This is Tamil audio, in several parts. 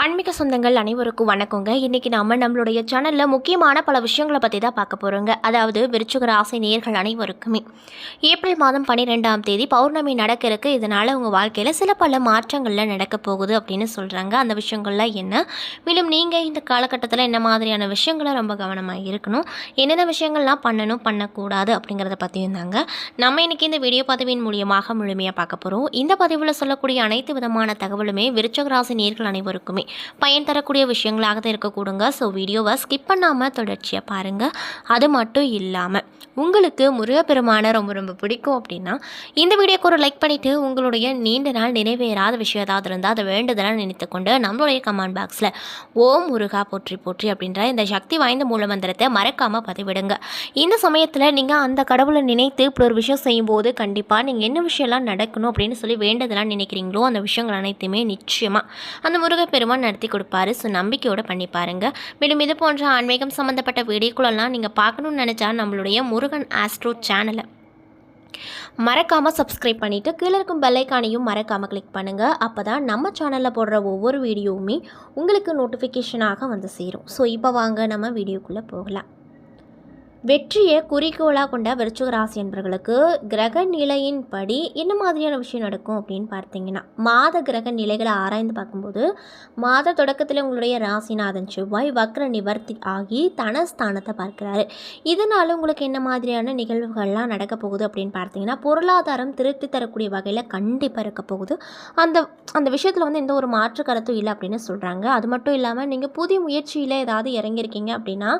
ஆன்மீக சொந்தங்கள் அனைவருக்கும் வணக்கங்க. இன்றைக்கி நாம நம்மளுடைய சேனலில் முக்கியமான பல விஷயங்களை பற்றி தான் பார்க்க போகிறோங்க அதாவது விருச்சுக ராசி நேர்கள் அனைவருக்குமே. ஏப்ரல் மாதம் பன்னிரெண்டாம் தேதி பௌர்ணமி நடக்க இருக்கு இதனால் உங்கள் வாழ்க்கையில் சில பல மாற்றங்கள்லாம் நடக்க போகுது அப்படின்னு சொல்கிறாங்க அந்த விஷயங்கள்லாம் என்ன? மேலும் நீங்கள் இந்த காலகட்டத்தில் என்ன மாதிரியான விஷயங்களை ரொம்ப கவனமாக இருக்கணும்? என்னென்ன விஷயங்கள்லாம் பண்ணணும் பண்ணக்கூடாது அப்படிங்கிறத பற்றியும் தாங்க. நம்ம இன்னைக்கு இந்த வீடியோ பதிவின் மூலியமாக முழுமையாக பார்க்க போகிறோம் இந்த பதிவில் சொல்லக்கூடிய அனைத்து விதமான தகவலுமே விருச்சக ராசி நேர்கள் அனைவருக்குமே பயன் தரக்கூடிய விஷயங்களாக தான் இருக்கக்கூடுங்க. ஸோ வீடியோவை ஸ்கிப் பண்ணாமல் தொடர்ச்சியாக பாருங்கள் அது மட்டும் இல்லாமல் உங்களுக்கு முருகப்பெருமானை ரொம்ப ரொம்ப பிடிக்கும் அப்படின்னா இந்த வீடியோக்கு ஒரு லைக் பண்ணிவிட்டு உங்களுடைய நீண்ட நாள் நிறைவேறாத விஷயம் ஏதாவது இருந்தால் அதை வேண்டுதலாக நினைத்து கொண்டு நம்மளுடைய கமெண்ட் பாக்ஸில் ஓம் முருகா போற்றி போற்றி அப்படின்ற இந்த சக்தி வாய்ந்த மூலமந்திரத்தை மறக்காமல் பதிவிடுங்க. இந்த சமயத்தில் நீங்கள் அந்த கடவுளை நினைத்து இப்படி ஒரு விஷயம் செய்யும்போது கண்டிப்பாக நீங்கள் என்ன விஷயம்லாம் நடக்கணும் அப்படின்னு சொல்லி வேண்டதெல்லாம் நினைக்கிறீங்களோ அந்த விஷயங்கள் அனைத்துமே நிச்சயமாக அந்த முருகப்பெருமான் நடத்தி கொடுப்பாரு. ஸோ நம்பிக்கையோடு பண்ணி பாருங்கள் மேலும் இது போன்ற ஆன்மீகம் சம்மந்தப்பட்ட வீடியோக்குள்ளெல்லாம் நீங்கள் பார்க்கணும்னு நினச்சா நம்மளுடைய முருகன் ஆஸ்ட்ரோ சேனலை மறக்காமல் சப்ஸ்கிரைப் பண்ணிவிட்டு கீழே இருக்கும் பெல்லைக்கானையும் மறக்காமல் கிளிக் பண்ணுங்கள் அப்போ தான் நம்ம சேனலில் போடுற ஒவ்வொரு வீடியோவுமே உங்களுக்கு நோட்டிஃபிகேஷனாக வந்து சேரும். ஸோ இப்போ வாங்க நம்ம வீடியோக்குள்ளே போகலாம். வெற்றியை குறிக்கோளாக கொண்ட விருச்சிக ராசி என்பவர்களுக்கு கிரக நிலையின்படி என்ன மாதிரியான விஷயம் நடக்கும் அப்படின்னு பார்த்தீங்கன்னா மாத கிரக நிலைகளை ஆராய்ந்து பார்க்கும்போது மாத தொடக்கத்தில் உங்களுடைய ராசிநாதன் செவ்வாய் வக்ர நிவர்த்தி ஆகி தனஸ்தானத்தை பார்க்குறாரு. இதனால் உங்களுக்கு என்ன மாதிரியான நிகழ்வுகள்லாம் நடக்க போகுது அப்படின்னு பார்த்தீங்கன்னா பொருளாதாரம் திருப்தி தரக்கூடிய வகையில் கண்டிப்பாக இருக்க போகுது. அந்த அந்த விஷயத்தில் வந்து எந்த ஒரு மாற்று கருத்தும் இல்லை அப்படின்னு சொல்கிறாங்க அது மட்டும் இல்லாமல் நீங்கள் புதிய முயற்சியில் ஏதாவது இறங்கியிருக்கீங்க அப்படின்னா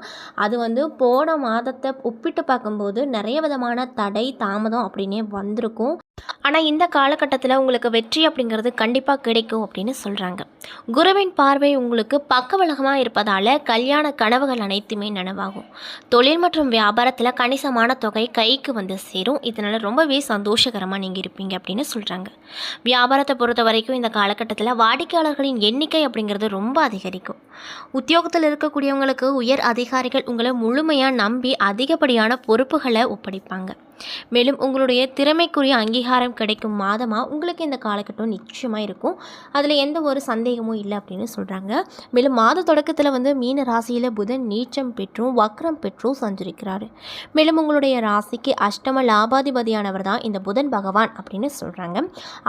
அது வந்து போன மாதத்தை ஒப்பிட்டு பார்க்கும்போது நிறைய விதமான தடை தாமதம் அப்படின்னே வந்திருக்கும். ஆனால் இந்த காலகட்டத்தில் உங்களுக்கு வெற்றி அப்படிங்கிறது கண்டிப்பாக கிடைக்கும் அப்படின்னு சொல்கிறாங்க குருவின் பார்வை உங்களுக்கு பக்கவலகமாக இருப்பதால் கல்யாண கனவுகள் அனைத்துமே நனவாகும். தொழில் மற்றும் வியாபாரத்தில் கணிசமான தொகை கைக்கு வந்து சேரும். இதனால் ரொம்பவே சந்தோஷகரமாக நீங்கள் இருப்பீங்க அப்படின்னு சொல்கிறாங்க வியாபாரத்தை பொறுத்த வரைக்கும் இந்த காலகட்டத்தில் வாடிக்கையாளர்களின் எண்ணிக்கை அப்படிங்கிறது ரொம்ப அதிகரிக்கும். உத்தியோகத்தில் இருக்கக்கூடியவங்களுக்கு உயர் அதிகாரிகள் உங்களை முழுமையாக நம்பி அதிகப்படியான பொறுப்புகளை ஒப்படைப்பாங்க. மேலும் உங்களுடைய திறமைக்குரிய அங்கீகாரம் கிடைக்கும் மாதமாக உங்களுக்கு இந்த காலகட்டம் நிச்சயமாக இருக்கும். அதில் எந்த ஒரு சந்தேகமும் இல்லை அப்படின்னு சொல்கிறாங்க மேலும் மாத தொடக்கத்தில் வந்து மீன ராசியில் புதன் நீச்சம் பெற்றும் வக்ரம் பெற்றும் சஞ்சரிக்கிறார். மேலும் உங்களுடைய ராசிக்கு அஷ்டம லாபாதிபதியானவர் தான் இந்த புதன் பகவான் அப்படின்னு சொல்கிறாங்க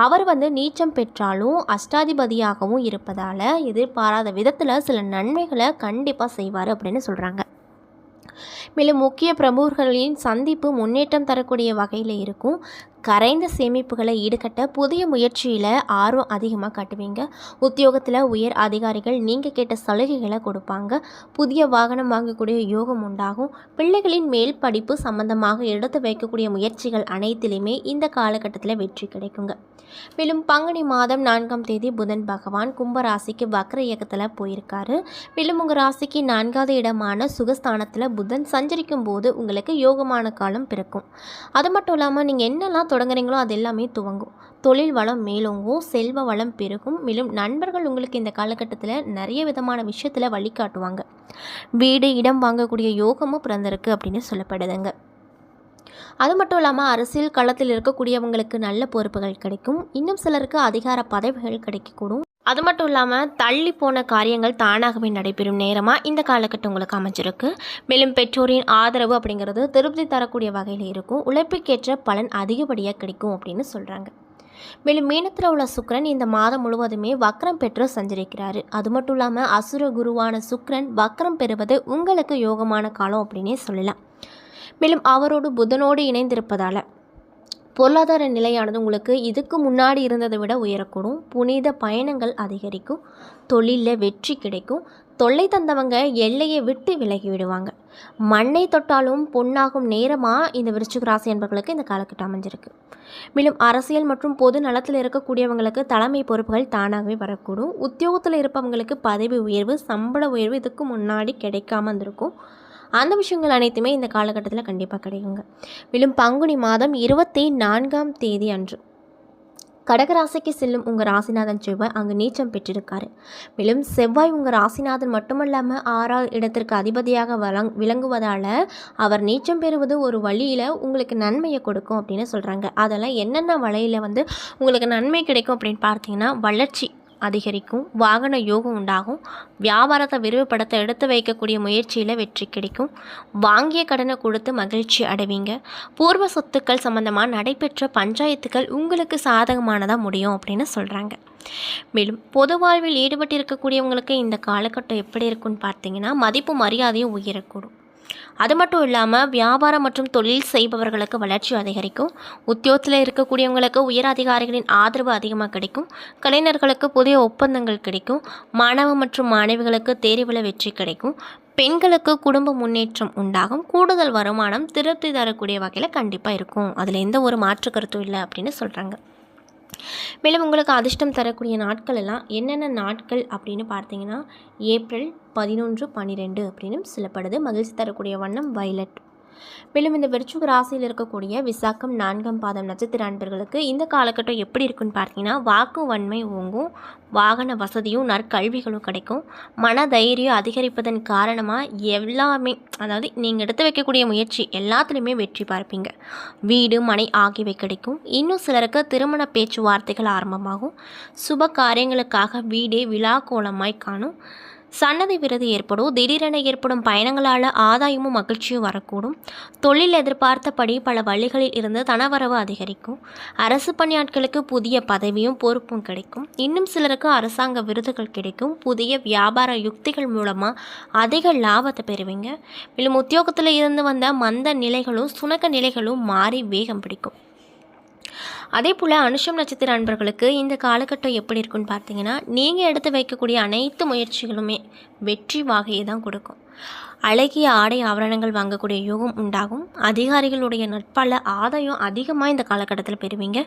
அவர் வந்து நீச்சம் பெற்றாலும் அஷ்டாதிபதியாகவும் இருப்பதால் எதிர்பாராத விதத்தில் சில நன்மைகளை கண்டிப்பாக செய்வார் அப்படின்னு சொல்கிறாங்க மேலும் முக்கிய பிரமுகர்களின் சந்திப்பு முன்னேற்றம் தரக்கூடிய வகையில் இருக்கும். கரைந்த சேமிப்புகளை ஈடுகட்ட புதிய முயற்சியில் ஆர்வம் அதிகமாக காட்டுவீங்க. உத்தியோகத்தில் உயர் அதிகாரிகள் நீங்கள் கேட்ட சலுகைகளை கொடுப்பாங்க. புதிய வாகனம் வாங்கக்கூடிய யோகம் உண்டாகும். பிள்ளைகளின் மேல் படிப்பு சம்பந்தமாக எடுத்து வைக்கக்கூடிய முயற்சிகள் அனைத்திலுமே இந்த காலகட்டத்தில் வெற்றி கிடைக்குங்க. மேலும் பங்குனி மாதம் நான்காம் தேதி புதன் பகவான் கும்ப ராசிக்கு வக்ர இயக்கத்தில் போயிருக்காரு. மேலும் உங்கள் ராசிக்கு நான்காவது இடமான சுகஸ்தானத்தில் புதன் சஞ்சரிக்கும் போது உங்களுக்கு யோகமான காலம் பிறக்கும். அது மட்டும் இல்லாமல் நீங்கள் என்னெல்லாம் தொடங்குறீங்களோ அது எல்லாமே துவங்கும். தொழில் வளம் மேலோங்கும் செல்வ வளம் பெருகும். மேலும் நண்பர்கள் உங்களுக்கு இந்த காலகட்டத்தில் நிறைய விதமான விஷயத்தில் வழிகாட்டுவாங்க வீடு இடம் வாங்கக்கூடிய யோகமும் பிறந்திருக்கு அப்படின்னு சொல்லப்படுதுங்க. அது மட்டும் இல்லாமல் அரசியல் களத்தில் இருக்கக்கூடியவங்களுக்கு நல்ல பொறுப்புகள் கிடைக்கும். இன்னும் சிலருக்கு அதிகார பதவிகள் கிடைக்கக்கூடும். அது மட்டும் இல்லாமல் தள்ளி போன காரியங்கள் தானாகவே நடைபெறும் நேரமாக இந்த காலகட்டம் உங்களுக்கு அமைஞ்சிருக்கு. மேலும் பெற்றோரின் ஆதரவு அப்படிங்கிறது திருப்தி தரக்கூடிய வகையில் இருக்கும். உழைப்புக்கேற்ற பலன் அதிகப்படியாக கிடைக்கும் அப்படின்னு சொல்கிறாங்க மேலும் மீனத்தில் உள்ள சுக்ரன் இந்த மாதம் முழுவதுமே வக்ரம் பெற்று சஞ்சரிக்கிறாரு. அது மட்டும் இல்லாமல் அசுர குருவான சுக்ரன் வக்ரம் பெறுவது உங்களுக்கு யோகமான காலம் அப்படின்னே சொல்லலாம். மேலும் அவரோடு புதனோடு இணைந்திருப்பதால் பொருளாதார நிலையானது உங்களுக்கு இதுக்கு முன்னாடி இருந்ததை விட உயரக்கூடும். புனித பயணங்கள் அதிகரிக்கும். தொழிலில் வெற்றி கிடைக்கும். தொல்லை தந்தவங்க எல்லையை விட்டு விலகி விடுவாங்க. மண்ணை தொட்டாலும் பொன்னாகும் நேரமாக இந்த விருச்சிக ராசி என்பவர்களுக்கு இந்த காலக்கட்டம் அமைஞ்சிருக்கு. மேலும் அரசியல் மற்றும் பொது நலத்தில் இருக்கக்கூடியவங்களுக்கு தலைமை பொறுப்புகள் தானாகவே வரக்கூடும். உத்தியோகத்தில் இருப்பவங்களுக்கு பதவி உயர்வு சம்பள உயர்வு இதுக்கு முன்னாடி கிடைக்காம இருந்திருக்கும். அந்த விஷயங்கள் அனைத்துமே இந்த காலகட்டத்தில் கண்டிப்பாக கிடைக்குங்க. மேலும் பங்குனி மாதம் இருபத்தி நான்காம் தேதி அன்று கடகராசிக்கு செல்லும் உங்கள் ராசிநாதன் செவ்வாய் அங்கு நீச்சம் பெற்றிருக்காரு. மேலும் செவ்வாய் உங்கள் ராசிநாதன் மட்டுமல்லாமல் ஆறாவது இடத்திற்கு அதிபதியாக வளங் விளங்குவதால் அவர் நீச்சம் பெறுவது ஒரு வழியில் உங்களுக்கு நன்மையை கொடுக்கும் அப்படின்னு சொல்கிறாங்க அதெல்லாம் என்னென்ன வழியில் வந்து உங்களுக்கு நன்மை கிடைக்கும் அப்படின்னு பார்த்தீங்கன்னா வளர்ச்சி. அதிகரிக்கும் வாகன யோகம் உண்டாகும். வியாபாரத்தை விரிவுபடுத்த எடுத்து வைக்கக்கூடிய முயற்சியில் வெற்றி கிடைக்கும். வாங்கிய கடனை கொடுத்து மகிழ்ச்சி அடைவீங்க. பூர்வ சொத்துக்கள் சம்பந்தமாக நடைபெற்ற பஞ்சாயத்துக்கள் உங்களுக்கு சாதகமானதாக முடியும் அப்படின்னு சொல்கிறாங்க மேலும் பொது வாழ்வில் ஈடுபட்டு இருக்கக்கூடியவங்களுக்கு இந்த காலகட்டம் எப்படி இருக்குன்னு பார்த்தீங்கன்னா மதிப்பு மரியாதையும் உயரக்கூடும். அது மட்டும் இல்லாமல் வியாபாரம் மற்றும் தொழில் செய்பவர்களுக்கு வளர்ச்சி அதிகரிக்கும். உத்தியோகத்தில் இருக்கக்கூடியவங்களுக்கு உயர் அதிகாரிகளின் ஆதரவு அதிகமாக கிடைக்கும். கலைஞர்களுக்கு புதிய ஒப்பந்தங்கள் கிடைக்கும். மாணவ மற்றும் மாணவிகளுக்கு தேர்வில் வெற்றி கிடைக்கும். பெண்களுக்கு குடும்ப முன்னேற்றம் உண்டாகும். கூடுதல் வருமானம் திருப்தி தரக்கூடிய வகையில் கண்டிப்பாக இருக்கும். அதில் எந்த ஒரு மாற்று கருத்தும் இல்லை அப்படின்னு சொல்கிறாங்க மேலும் உங்களுக்கு அதிர்ஷ்டம் தரக்கூடிய நாட்கள் எல்லாம் என்னென்ன நாட்கள் அப்படின்னு பார்த்தீங்கன்னா ஏப்ரல் பதினொன்று பன்னிரெண்டு அப்படின்னு சொல்லப்படுது. மகிழ்ச்சி தரக்கூடிய வண்ணம் வைலட் மேலும் இந்த விருச்சுக ராசியில் இருக்கக்கூடிய விசாக்கம் நான்காம் பாதம் நட்சத்திர அன்பர்களுக்கு இந்த காலகட்டம் எப்படி இருக்குன்னு பார்த்தீங்கன்னா வாக்கு வன்மை ஓங்கும் வாகன வசதியும் நற்கல்விகளும் கிடைக்கும். மன தைரியம் அதிகரிப்பதன் காரணமாக எல்லாமே அதாவது நீங்கள் எடுத்து வைக்கக்கூடிய முயற்சி எல்லாத்துலேயுமே வெற்றி பார்ப்பீங்க. வீடு மனை ஆகியவை கிடைக்கும். இன்னும் சிலருக்கு திருமண பேச்சுவார்த்தைகள் ஆரம்பமாகும். சுப காரியங்களுக்காக வீடே விழா கோலமாய் காணும். சன்னதி விருது ஏற்படும் திடீரென ஏற்படும் பயணங்களால் ஆதாயமும் மகிழ்ச்சியும் வரக்கூடும். தொழில் எதிர்பார்த்தபடி பல வழிகளில் இருந்து தனவரவு அதிகரிக்கும். அரசு பணியாட்களுக்கு புதிய பதவியும் பொறுப்பும் கிடைக்கும். இன்னும் சிலருக்கு அரசாங்க விருதுகள் கிடைக்கும். புதிய வியாபார யுக்திகள் மூலமாக அதிக லாபத்தை பெறுவீங்க. மேலும் உத்தியோகத்தில் இருந்து வந்த மந்த நிலைகளும் சுணக்க நிலைகளும் மாறி வேகம் பிடிக்கும். அதே போல் அனுஷம் நட்சத்திர அன்பர்களுக்கு இந்த காலகட்டம் எப்படி இருக்குன்னு பார்த்தீங்கன்னா நீங்கள் எடுத்து வைக்கக்கூடிய அனைத்து முயற்சிகளுமே வெற்றி வாகையை தான் கொடுக்கும். அழகிய ஆடை ஆபரணங்கள் வாங்கக்கூடிய யோகம் உண்டாகும். அதிகாரிகளுடைய நட்பால் ஆதாயம் அதிகமாக இந்த காலகட்டத்தில் பெறுவீங்க.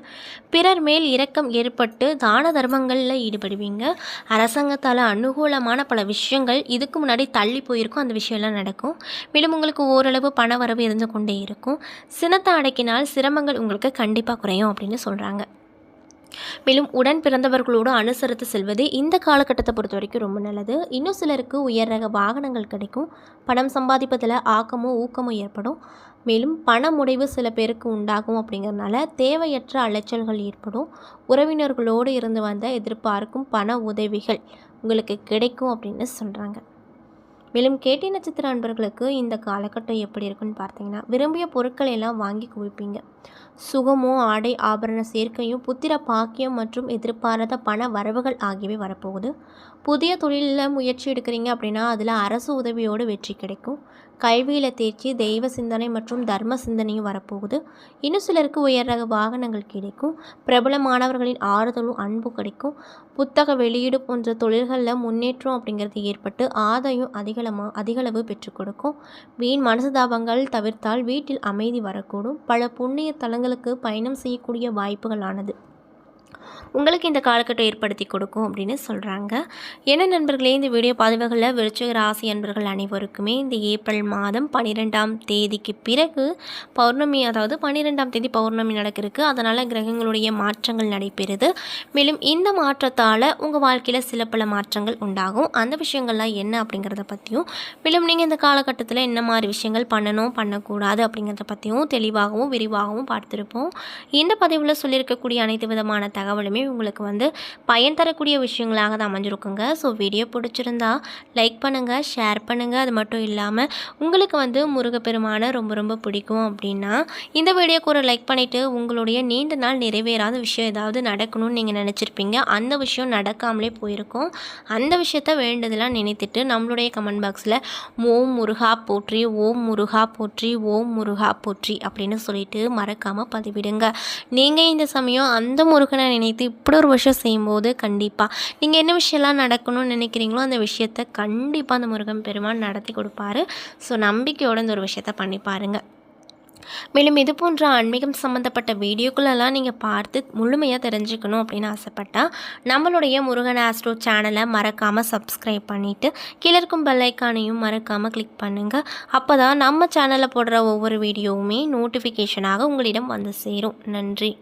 பிறர் மேல் இரக்கம் ஏற்பட்டு தான தர்மங்களில் ஈடுபடுவீங்க. அரசாங்கத்தால் அனுகூலமான பல விஷயங்கள் இதுக்கு முன்னாடி தள்ளி போயிருக்கும். அந்த விஷயம்லாம் நடக்கும். மேலும் உங்களுக்கு ஓரளவு பண வரவு இருந்து கொண்டே இருக்கும். சினத்தை அடக்கினால் சிரமங்கள் உங்களுக்கு கண்டிப்பாக குறையும் அப்படின்னு சொல்கிறாங்க மேலும் உடன் பிறந்தவர்களோடு அனுசரித்து செல்வது இந்த காலகட்டத்தை பொறுத்த வரைக்கும் ரொம்ப நல்லது. இன்னும் சிலருக்கு உயர் ரக வாகனங்கள் கிடைக்கும். பணம் சம்பாதிப்பதில் ஆக்கமும் ஊக்கமும் ஏற்படும். மேலும் பண முடிவு சில பேருக்கு உண்டாகும் அப்படிங்கிறதுனால தேவையற்ற அலைச்சல்கள் ஏற்படும். உறவினர்களோடு இருந்து வந்த எதிர்பார்க்கும் பண உதவிகள் உங்களுக்கு கிடைக்கும் அப்படின்னு சொல்கிறாங்க மேலும் கேட்டி நட்சத்திர அன்பர்களுக்கு இந்த காலகட்டம் எப்படி இருக்குன்னு பார்த்தீங்கன்னா விரும்பிய பொருட்களை எல்லாம் வாங்கி குவிப்பீங்க. சுகமும் ஆடை ஆபரண சேர்க்கையும் புத்திர பாக்கியம் மற்றும் எதிர்பாராத பண வரவுகள் ஆகியவை வரப்போகுது. புதிய தொழிலில் முயற்சி எடுக்கிறீங்க அப்படின்னா அதில் அரசு உதவியோடு வெற்றி கிடைக்கும். கல்வியில் தேர்ச்சி தெய்வ சிந்தனை மற்றும் தர்ம சிந்தனையும் வரப்போகுது. இன்னும் சிலருக்கு உயர் ரக வாகனங்கள் கிடைக்கும். பிரபல மாணவர்களின் ஆறுதலும் அன்பு கிடைக்கும். புத்தக வெளியீடு போன்ற தொழில்களில் முன்னேற்றம் அப்படிங்கிறது ஏற்பட்டு ஆதாயம் அதிகளமாக அதிகளவு பெற்றுக் கொடுக்கும். வீண் மனசுதாபங்கள் தவிர்த்தால் வீட்டில் அமைதி வரக்கூடும். பல புண்ணிய தலங்களுக்கு பயணம் செய்யக்கூடிய வாய்ப்புகளானது உங்களுக்கு இந்த காலகட்டம் ஏற்படுத்தி கொடுக்கும் அப்படின்னு சொல்கிறாங்க என்ன நண்பர்களே இந்த வீடியோ பதிவுகளில் விருச்சிக ராசி அன்பர்கள் அனைவருக்குமே இந்த ஏப்ரல் மாதம் பன்னிரெண்டாம் தேதிக்கு பிறகு பௌர்ணமி அதாவது பன்னிரெண்டாம் தேதி பௌர்ணமி நடக்கிறதுக்கு அதனால் கிரகங்களுடைய மாற்றங்கள் நடைபெறுது. மேலும் இந்த மாற்றத்தால் உங்கள் வாழ்க்கையில் சில பல மாற்றங்கள் உண்டாகும். அந்த விஷயங்கள்லாம் என்ன அப்படிங்கிறத பற்றியும் மேலும் நீங்கள் இந்த காலகட்டத்தில் என்ன மாதிரி விஷயங்கள் பண்ணணும் பண்ணக்கூடாது அப்படிங்கிறத பற்றியும் தெளிவாகவும் விரிவாகவும் பார்த்துருப்போம். இந்த பதிவில் சொல்லியிருக்கக்கூடிய அனைத்து விதமான தகவல் தகவலுமே உங்களுக்கு வந்து பயன் தரக்கூடிய விஷயங்களாக தான் அமைஞ்சிருக்குங்க. ஸோ வீடியோ பிடிச்சிருந்தா லைக் பண்ணுங்கள் ஷேர் பண்ணுங்கள் அது மட்டும் இல்லாமல் உங்களுக்கு வந்து முருகப்பெருமானை ரொம்ப ரொம்ப பிடிக்கும் அப்படின்னா இந்த வீடியோக்கு ஒரு லைக் பண்ணிவிட்டு உங்களுடைய நீண்ட நாள் நிறைவேறாத விஷயம் ஏதாவது நடக்கணும்னு நீங்கள் நினச்சிருப்பீங்க. அந்த விஷயம் நடக்காமலே போயிருக்கும். அந்த விஷயத்த வேண்டதெல்லாம் நினைத்துட்டு நம்மளுடைய கமெண்ட் பாக்ஸில் ஓம் முருகா போற்றி ஓம் முருகா போற்றி ஓம் முருகா போற்றி அப்படின்னு சொல்லிட்டு மறக்காமல் பதிவிடுங்க. நீங்கள் இந்த சமயம் அந்த முருகனை நினைத்து இப்படி ஒரு விஷயம் செய்யும்போது கண்டிப்பாக நீங்கள் என்ன விஷயம்லாம் நடக்கணும்னு நினைக்கிறீங்களோ அந்த விஷயத்த கண்டிப்பாக அந்த முருகன் பெருமான் நடத்தி கொடுப்பாரு. ஸோ நம்பிக்கையோடு இந்த ஒரு விஷயத்த பண்ணி பாருங்கள் மேலும் இது போன்ற ஆன்மீகம் சம்மந்தப்பட்ட வீடியோக்களெல்லாம் நீங்கள் பார்த்து முழுமையாக தெரிஞ்சுக்கணும் அப்படின்னு ஆசைப்பட்டால் நம்மளுடைய முருகன் ஆஸ்ட்ரோ சேனலை மறக்காமல் சப்ஸ்கிரைப் பண்ணிவிட்டு கீழே இருக்கும் பெல்லைக்கானையும் மறக்காமல் கிளிக் பண்ணுங்கள் அப்போ தான் நம்ம சேனலில் போடுற ஒவ்வொரு வீடியோவுமே நோட்டிஃபிகேஷனாக உங்களிடம் வந்து சேரும். நன்றி.